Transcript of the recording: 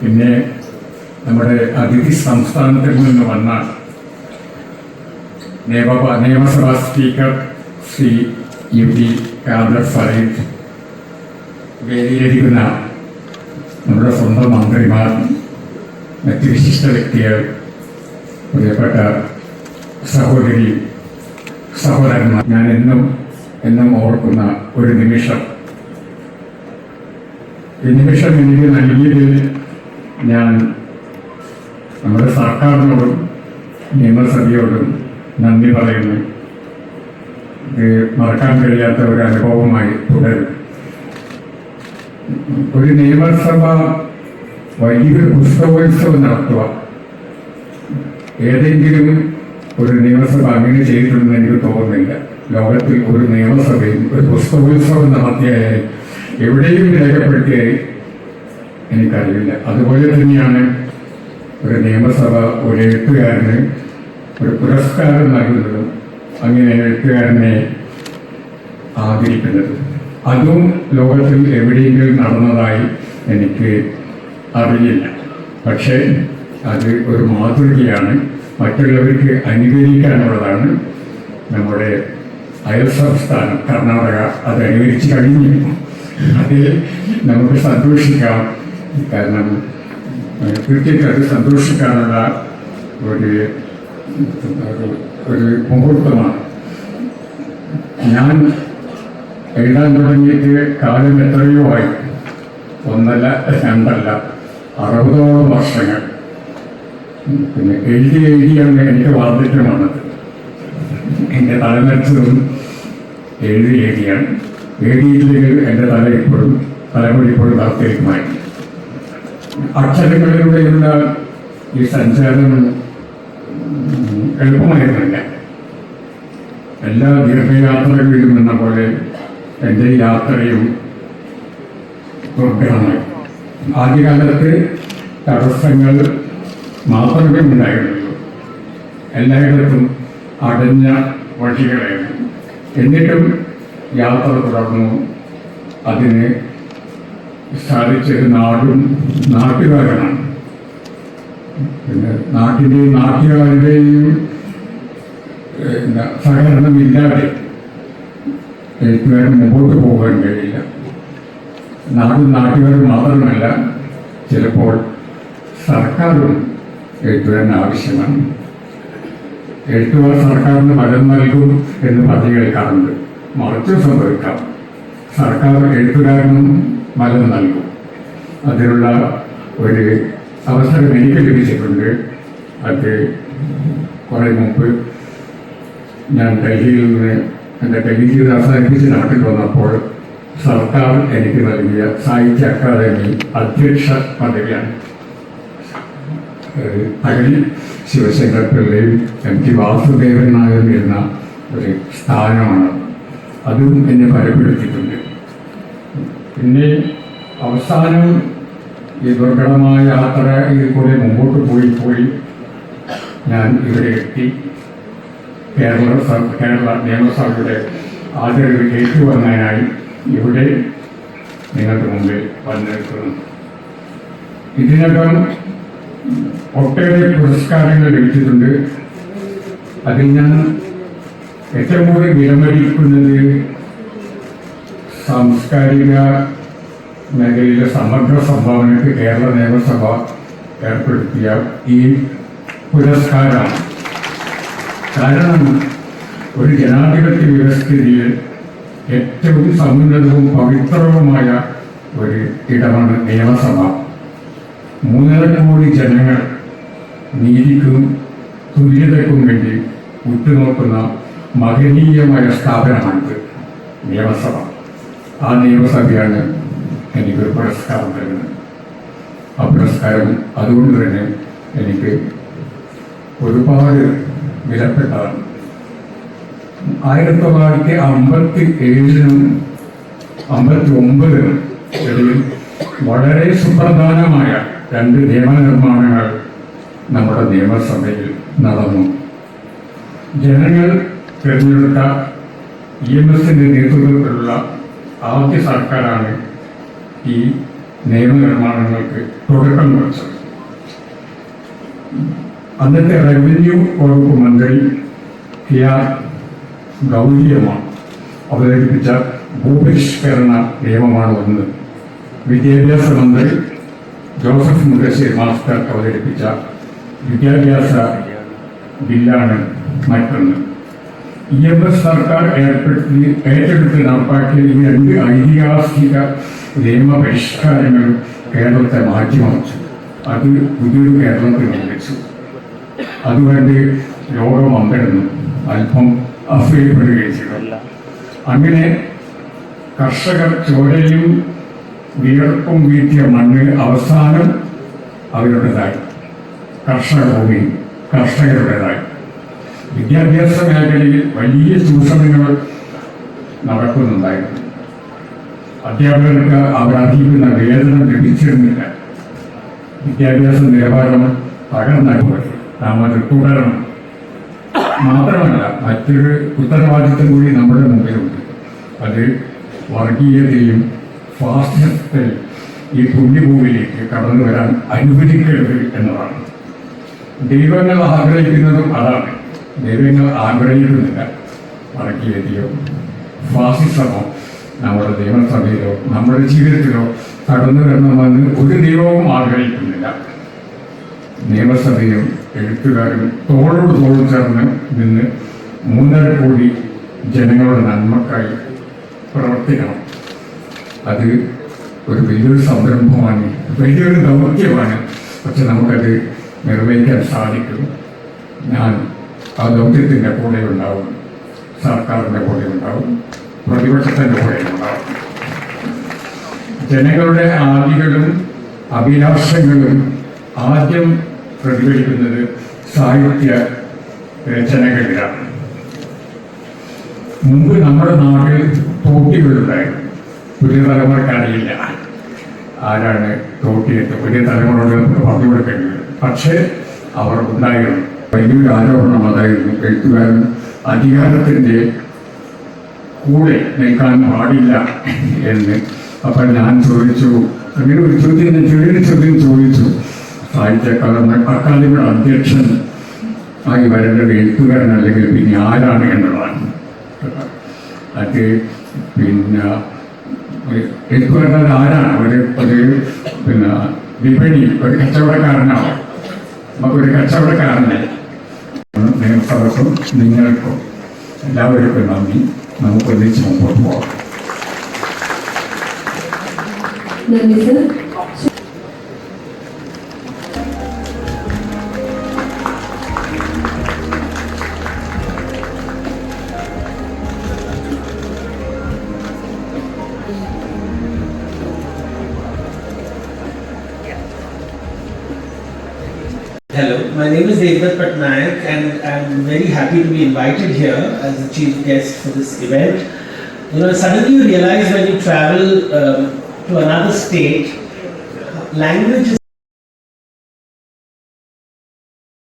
പിന്നെ നമ്മുടെ അതിഥി സംസ്ഥാനത്തിൽ നിന്ന് വന്ന നിയമ നിയമസഭാ speaker Shri U T Khader Fareed വേദിയിലിരിക്കുന്ന നമ്മുടെ സ്വന്തം മന്ത്രിമാർ മറ്റ് വിശിഷ്ട വ്യക്തികൾ പ്രിയപ്പെട്ട സഹോദരി സഹോദരന്മാർ. ഞാൻ എന്നും എന്നും ഓർക്കുന്ന ഒരു നിമിഷം. ഈ നിമിഷം എനിക്ക് നൽകിയതിൽ ഞാൻ നമ്മുടെ സർക്കാരിനോടും നിയമസഭയോടും നന്ദി പറയുന്നു. ഇത് മറക്കാൻ കഴിയാത്ത ഒരു അനുഭവമായി തുടരും. ഒരു നിയമസഭ വലിയൊരു പുസ്തകോത്സവം നടത്തുക. ഏതെങ്കിലും ഒരു നിയമസഭ അങ്ങനെ ചെയ്തിട്ടുണ്ടെന്ന് എനിക്ക് തോന്നുന്നില്ല. ലോകത്തിൽ ഒരു നിയമസഭയും ഒരു പുസ്തകോത്സവം നടത്തിയായാലും എവിടെയും രേഖപ്പെടുത്തിയായി എനിക്കറിയില്ല അതുപോലെ തന്നെയാണ് ഒരു നിയമസഭ ഒരു എഴുത്തുകാരന് ഒരു പുരസ്കാരം നൽകുന്നതും അങ്ങനെ എഴുത്തുകാരനെ ആദരിക്കുന്നത്. അതും ലോകത്തിൽ എവിടെയെങ്കിലും നടന്നതായി എനിക്ക് അറിയില്ല. പക്ഷേ അത് ഒരു മാതൃകയാണ്. മറ്റുള്ളവർക്ക് അനുകരിക്കാനുള്ളതാണ് നമ്മുടെ അയൽ സംസ്ഥാനം. കർണാടക അത് അനുകരിച്ച് കഴിഞ്ഞു. അതിൽ നമുക്ക് സന്തോഷിക്കാം. കാരണം തീർച്ചയായിട്ടും അത് സന്തോഷിക്കാനുള്ള ഒരു ഒരു- മുഹൂർത്തമാണ്. ഞാൻ എഴുതാൻ തുടങ്ങിയിട്ട് കാലം എത്രയോ ആയി. ഒന്നല്ല രണ്ടല്ല അറുപതോളം വർഷങ്ങൾ. പിന്നെ എഴുതി എഴുതിയാണ് എനിക്ക് വാർദ്ധക്യം വന്നത് എന്റെ തലമരിച്ചതും എഴുതി എഴുതിയാണ്. എഴുതിയിട്ടില്ലെങ്കിൽ എന്റെ തല ഇപ്പോഴും തലമുടി ഇപ്പോഴും വാർത്തയിലുമായി അക്ഷരങ്ങളിലൂടെയുള്ള ഈ സഞ്ചാരം എളുപ്പമായിരുന്നില്ല എല്ലാ ദീർഘയാത്രകളിലും എന്ന പോലെ എന്റെ യാത്രയും ദുർഘടമായി. ആദ്യകാലത്ത് തടസ്സങ്ങൾ മാത്രമേ ഉണ്ടായിരുന്നുള്ളൂ. എല്ലായിടത്തും അടഞ്ഞ വഴികളായിരുന്നു. എന്നിട്ടും യാത്ര തുടർന്നു. അതിന് സാധിച്ചത് നാടും നാട്ടുകാരനാണ് പിന്നെ നാട്ടിന്റെയും നാട്ടുകാരുടെയും എന്താ സഹകരണമില്ലാതെ എഴുത്തുകാരൻ മുമ്പോട്ട് പോകാൻ കഴിയില്ല. നാടും നാട്ടുകാരും മാത്രമല്ല ചിലപ്പോൾ സർക്കാരും എഴുത്തുകാരൻ ആവശ്യമാണ്. എഴുത്തുകാർ സർക്കാരിന് ഫലം നൽകും എന്ന് പറഞ്ഞു കേൾക്കാറുണ്ട്. മറിച്ച് സംഭവിക്കാം. സർക്കാർ എഴുത്തുകാരനും ഫലം നൽകും. അതിനുള്ള ഒരു അവസരം എനിക്ക് ലഭിച്ചിട്ടുണ്ട്. അത് കുറേ മുമ്പ് ഞാൻ ഡൽഹിയിൽ നിന്ന് എന്റെ ഡൽഹി ജീവിതം അവസാനിപ്പിച്ച് നാട്ടിൽ വന്നപ്പോൾ സർക്കാർ എനിക്ക് നൽകിയ സാഹിത്യ അക്കാദമി അധ്യക്ഷ പദവിയാണ്. തകഴി ശിവശങ്കർ പിള്ളയും എം ടി വാസുദേവൻ നായർ എന്ന ഒരു സ്ഥാനമാണ്. അതും എന്നെ ഫലപ്പെടുത്തിയിട്ടുണ്ട് പിന്നെ അവസാനം ഈ ദുർഘടമായ യാത്ര ഇതിൽ കൂടെ മുമ്പോട്ട് പോയി പോയി ഞാൻ ഇവിടെ എത്തി. കേരള കേരള നിയമസഭയുടെ ആദരവ് ഏറ്റുവാങ്ങാനായി ഇവിടെ നിങ്ങൾക്ക് മുമ്പിൽ വന്നിരിക്കുന്നു. ഇതിനകം ഒട്ടേറെ പുരസ്കാരങ്ങൾ ലഭിച്ചിട്ടുണ്ട്. അതിൽ ഞാൻ ഏറ്റവും കൂടുതൽ വിലമതിക്കുന്നത് സാംസ്കാരിക മേഖലയിലെ സമഗ്ര സംഭാവനയ്ക്ക് കേരള നിയമസഭ ഏർപ്പെടുത്തിയ ഈ പുരസ്കാരം കാരണം ഒരു ജനാധിപത്യ വ്യവസ്ഥിതിയിൽ ഏറ്റവും സമുന്നതവും പവിത്രവുമായ ഒരു ഇടമാണ് നിയമസഭ. മൂന്നര കോടി ജനങ്ങൾ നീതിക്കും തുല്യതയ്ക്കും വേണ്ടി ഉറ്റുനോക്കുന്ന മഹനീയമായ സ്ഥാപനമാണിത് നിയമസഭ. ആ നിയമസഭയാണ് എനിക്കൊരു പുരസ്കാരം തരുന്നത് ആ പുരസ്കാരം അതുകൊണ്ട് തന്നെ എനിക്ക് ഒരുപാട് വിലപ്പെട്ടതാണ്. ആയിരത്തി തൊള്ളായിരത്തി അമ്പത്തി ഏഴിനും അമ്പത്തി ഒമ്പതിനും ഇടയിൽ വളരെ സുപ്രധാനമായ രണ്ട് നിയമനിർമ്മാണങ്ങൾ നമ്മുടെ നിയമസഭയിൽ നടന്നു. ജനങ്ങൾ തിരഞ്ഞെടുത്ത ഇ എം എസിന്റെ നേതൃത്വത്തിലുള്ള ആദ്യ സർക്കാരാണ് ഈ നിയമനിർമ്മാണങ്ങൾക്ക് തുടക്കം കുറിച്ചത്. അന്നത്തെ റവന്യൂ വകുപ്പ് മന്ത്രി പി ആർ ഗൗരിയമാണ് അവതരിപ്പിച്ച ഭൂപരിഷ്കരണ നിയമമാണ് ഒന്ന്. വിദ്യാഭ്യാസ മന്ത്രി ജോസഫ് മുണ്ടശ്ശേരി മാസ്റ്റർ അവതരിപ്പിച്ച വിദ്യാഭ്യാസ ബില്ലാണ് മറ്റൊന്ന്. ഇ എം എസ് സർക്കാർ ഏർപ്പെടുത്തി ഏറ്റെടുത്ത് നടപ്പാക്കിയ ഈ രണ്ട് ഐതിഹാസിക നിയമപരിഷ്കാരങ്ങൾ കേരളത്തെ മാറ്റിമറിച്ചു. അത് പുതിയൊരു കേരളത്തിൽ നിർമ്മിച്ചു. അതുകൊണ്ട് ലോകം അമ്പരന്നു അല്പം അസൂയപ്പെടുകയും ചെയ്തു. അങ്ങനെ കർഷകർ ചോരയും വിയർപ്പും വീട്ടിയ മണ്ണ് അവസാനം അവരുടേതായി. കർഷക ഭൂമി കർഷകരുടേതായി. വിദ്യാഭ്യാസ മേഖലയിൽ വലിയ ചൂഷണങ്ങൾ നടക്കുന്നുണ്ടായിരുന്നു. അധ്യാപകർക്ക് അവർ വേദന ലഭിച്ചിരുന്നില്ല. വിദ്യാഭ്യാസ നിലവാരം തകർന്നതുപോലെ നാം അത് തുടരണം മാത്രമല്ല മറ്റൊരു ഉത്തരവാദിത്വം കൂടി നമ്മുടെ മുമ്പിലുണ്ട്. അത് വർഗീയതയും സ്വാസ്ഥ്യത്തെ ഈ പുണ്യഭൂമിയിലേക്ക് കടന്നു വരാൻ അനുവദിക്കരുത് എന്നതാണ്. ദൈവങ്ങൾ ആഗ്രഹിക്കുന്നതും അതാണ്. ദൈവങ്ങൾ ആഗ്രഹിക്കുന്നില്ല. വർഗീയതയോ ഫാസിസമോ? നമ്മുടെ ദൈവസഭയിലോ നമ്മുടെ ജീവിതത്തിലോ കടന്നു വരണമെന്ന് ഒരു ദൈവവും ആഗ്രഹിക്കുന്നില്ല. നിയമസഭയും എഴുത്തുകാരും തോളോട് തോൾ ചേർന്ന് നിന്ന് മൂന്നര കോടി ജനങ്ങളുടെ നന്മക്കായി പ്രവർത്തിക്കണം. അത് ഒരു വലിയൊരു സംരംഭമാണ് വലിയൊരു ദൗത്യമാണ്. പക്ഷെ നമുക്കത് നിർവഹിക്കാൻ സാധിക്കും. ഞാൻ ആ ദൗത്യത്തിന്റെ കൂടെ ഉണ്ടാവും സർക്കാരിന്റെ കൂടെ ഉണ്ടാവും പ്രതിപക്ഷത്തിന്റെ കൂടെ ഉണ്ടാവും ജനങ്ങളുടെ ആദികളും അഭിലാഷങ്ങളും ആദ്യം പ്രതിഫലിക്കുന്നത് സാഹിത്യ രചനകളിലാണ് മുമ്പ് നമ്മുടെ നാട്ടിൽ തോട്ടികളുണ്ടായിരുന്നു പുതിയ തലമുറക്കറിയില്ല ആരാണ് തോട്ടിയെത്ത് പുതിയ തലമുറയോട് നമുക്ക് പറഞ്ഞു കൊടുക്കേണ്ടത് പക്ഷേ അവർ ഉണ്ടായിരുന്നു. വലിയൊരു ആരോപണം അതായിരുന്നു എഴുത്തുകാരൻ അധികാരത്തിന്റെ കൂടെ നിൽക്കാൻ പാടില്ല എന്ന് അപ്പോൾ ഞാൻ ചോദിച്ചു. അങ്ങനെ ഒരു ചോദ്യം ചെറിയൊരു ചോദ്യം ചോദിച്ചു. സാഹിത്യകാലം അക്കാദമി അക്കാദമിയുടെ അധ്യക്ഷൻ ആയി വരേണ്ടത് എഴുത്തുകാരൻ അല്ലെങ്കിൽ പിന്നെ ആരാണ് എന്നുള്ളതാണ്. അത് പിന്നെ എഴുത്തുകാരൻ ആരാണ്? ഒരു ഒരു പിന്നെ വിപണി ഒരു കച്ചവടക്കാരനാണ് നമുക്കൊരു കച്ചവടക്കാരനെ നിയമസഭക്കും നിങ്ങൾക്കും. എല്ലാവർക്കും നന്ദി. നമുക്ക് ഒന്നിച്ച് മുമ്പോട്ട് പോകാം നന്ദി sir. Hello, my name is Devdutt Patnaik and I'm very happy to be invited here as a chief guest for this event. You know, suddenly you realize when you travel um, to another state, language is